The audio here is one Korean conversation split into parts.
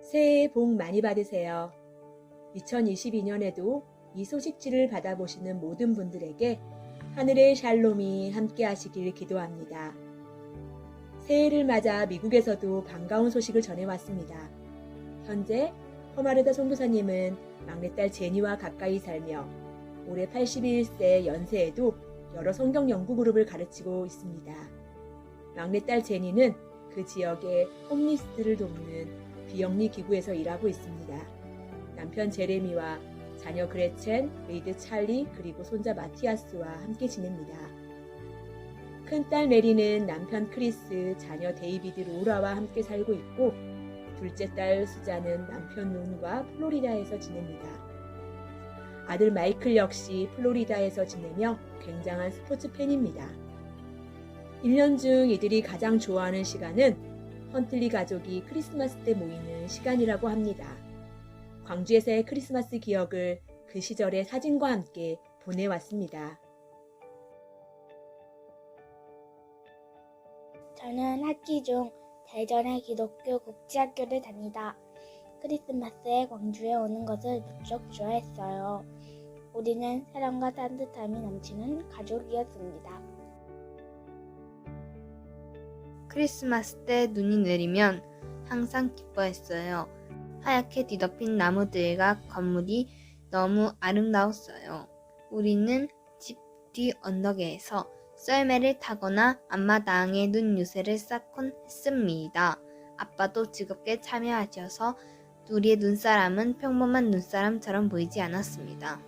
새해 복 많이 받으세요. 2022년에도 이 소식지를 받아보시는 모든 분들에게 하늘의 샬롬이 함께 하시길 기도합니다. 새해를 맞아 미국에서도 반가운 소식을 전해왔습니다. 현재 허마르다 송도사님은 막내딸 제니와 가까이 살며 올해 81세 연세에도 여러 성경 연구 그룹을 가르치고 있습니다. 막내딸 제니는 그 지역의 홈리스트를 돕는 비영리 기구에서 일하고 있습니다. 남편 제레미와 자녀 그레첸, 메이드 찰리, 그리고 손자 마티아스와 함께 지냅니다. 큰딸 메리는 남편 크리스, 자녀 데이비드 로라와 함께 살고 있고, 둘째 딸 수자는 남편 론과 플로리다에서 지냅니다. 아들 마이클 역시 플로리다에서 지내며 굉장한 스포츠 팬입니다. 1년 중 이들이 가장 좋아하는 시간은 헌틀리 가족이 크리스마스 때 모이는 시간이라고 합니다. 광주에서의 크리스마스 기억을 그 시절의 사진과 함께 보내왔습니다. 저는 학기 중 대전의 기독교 국제학교를 다니다 크리스마스에 광주에 오는 것을 무척 좋아했어요. 우리는 사랑과 따뜻함이 넘치는 가족이었습니다. 크리스마스 때 눈이 내리면 항상 기뻐했어요. 하얗게 뒤덮인 나무들과 건물이 너무 아름다웠어요. 우리는 집 뒤 언덕에서 썰매를 타거나 앞마당에 눈 유세를 쌓곤 했습니다. 아빠도 즐겁게 참여하셔서 우리의 눈사람은 평범한 눈사람처럼 보이지 않았습니다.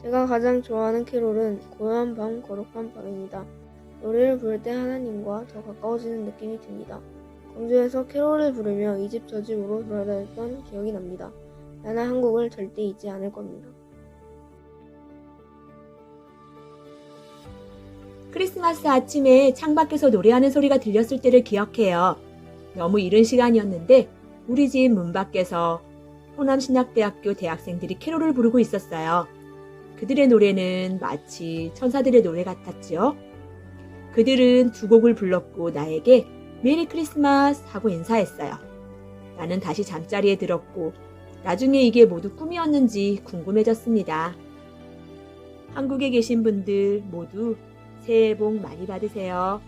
제가 가장 좋아하는 캐롤은 고요한 밤, 거룩한 밤입니다. 노래를 부를 때 하나님과 더 가까워지는 느낌이 듭니다. 광주에서 캐롤을 부르며 이집저 집으로 돌아다녔던 기억이 납니다. 나는 한국을 절대 잊지 않을 겁니다. 크리스마스 아침에 창밖에서 노래하는 소리가 들렸을 때를 기억해요. 너무 이른 시간이었는데 우리 집 문 밖에서 호남신학대학교 대학생들이 캐롤을 부르고 있었어요. 그들의 노래는 마치 천사들의 노래 같았지요. 그들은 두 곡을 불렀고 나에게 메리 크리스마스 하고 인사했어요. 나는 다시 잠자리에 들었고 나중에 이게 모두 꿈이었는지 궁금해졌습니다. 한국에 계신 분들 모두 새해 복 많이 받으세요.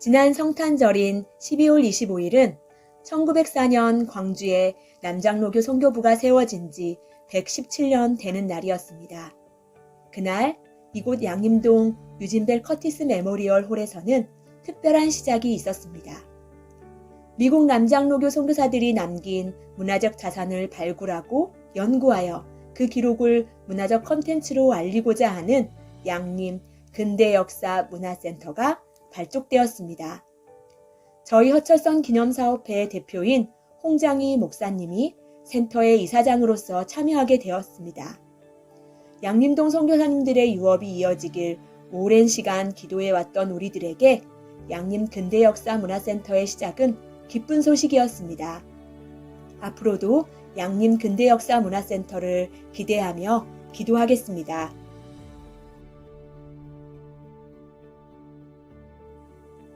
지난 성탄절인 12월 25일은 1904년 광주에 남장로교 성교부가 세워진 지 117년 되는 날이었습니다. 그날 이곳 양림동 유진벨 커티스 메모리얼 홀에서는 특별한 시작이 있었습니다. 미국 남장로교 선교사들이 남긴 문화적 자산을 발굴하고 연구하여 그 기록을 문화적 컨텐츠로 알리고자 하는 양림 근대 역사 문화센터가 발족되었습니다. 저희 허철선 기념사업회 대표인 홍장희 목사님이 센터의 이사장으로서 참여하게 되었습니다. 양림동 선교사님들의 유업이 이어지길 오랜 시간 기도해왔던 우리들에게 양림 근대 역사 문화센터의 시작은 기쁜 소식이었습니다. 앞으로도 양림 근대 역사 문화센터를 기대하며 기도하겠습니다.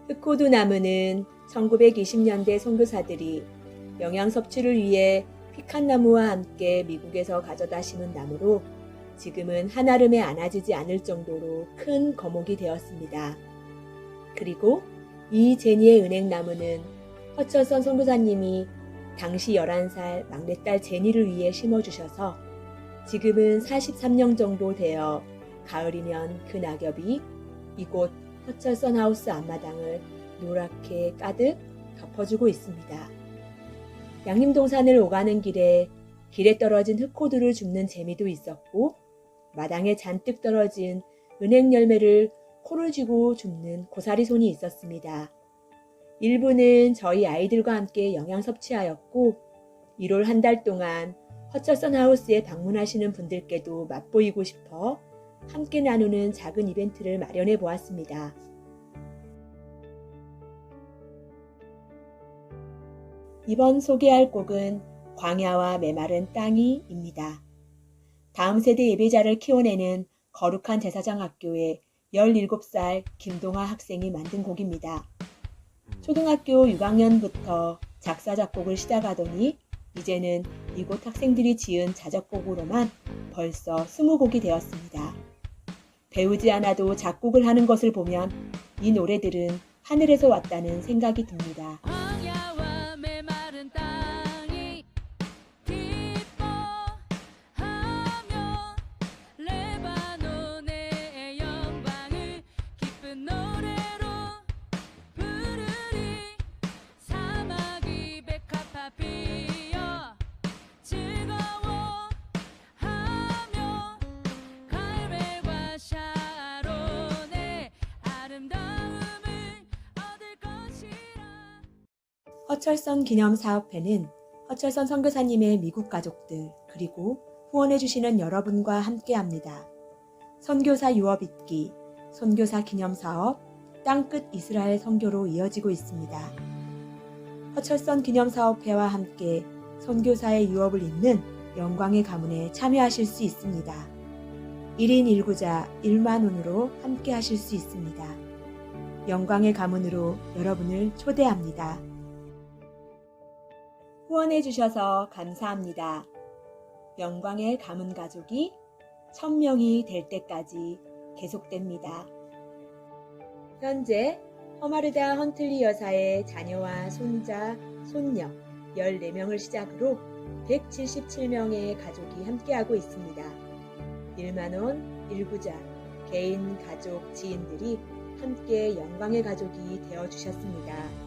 흑호두 나무는 1920년대 선교사들이 영양 섭취를 위해 피칸나무와 함께 미국에서 가져다 심은 나무로 지금은 한아름에 안아지지 않을 정도로 큰 거목이 되었습니다. 그리고 이 제니의 은행나무는 허철선 선교사님이 당시 11살 막내딸 제니를 위해 심어주셔서 지금은 43년 정도 되어 가을이면 그 낙엽이 이곳 허철선 하우스 앞마당을 노랗게 가득 덮어주고 있습니다. 양림동산을 오가는 길에 길에 떨어진 흑호두를 줍는 재미도 있었고 마당에 잔뜩 떨어진 은행 열매를 코를 쥐고 줍는 고사리 손이 있었습니다. 일부는 저희 아이들과 함께 영양 섭취하였고 1월 한 달 동안 허철선 하우스에 방문하시는 분들께도 맛보이고 싶어 함께 나누는 작은 이벤트를 마련해 보았습니다. 이번 소개할 곡은 광야와 메마른 땅이입니다. 다음 세대 예배자를 키워내는 거룩한 제사장 학교의 17살 김동아 학생이 만든 곡입니다. 초등학교 6학년부터 작사, 작곡을 시작하더니 이제는 이곳 학생들이 지은 자작곡으로만 벌써 20곡이 되었습니다. 배우지 않아도 작곡을 하는 것을 보면 이 노래들은 하늘에서 왔다는 생각이 듭니다. 허철선 기념사업회는 허철선 선교사님의 미국 가족들 그리고 후원해주시는 여러분과 함께합니다. 선교사 유업 있기, 선교사 기념사업, 땅끝 이스라엘 선교로 이어지고 있습니다. 허철선 기념사업회와 함께 선교사의 유업을 잇는 영광의 가문에 참여하실 수 있습니다. 1인 1구자 1만 원으로 함께 하실 수 있습니다. 영광의 가문으로 여러분을 초대합니다. 후원해 주셔서 감사합니다. 영광의 가문 가족이 1000명이 될 때까지 계속됩니다. 현재 허마르다 헌틀리 여사의 자녀와 손자, 손녀 14명을 시작으로 177명의 가족이 함께하고 있습니다. 1만원, 1구자, 개인, 가족, 지인들이 함께 영광의 가족이 되어 주셨습니다.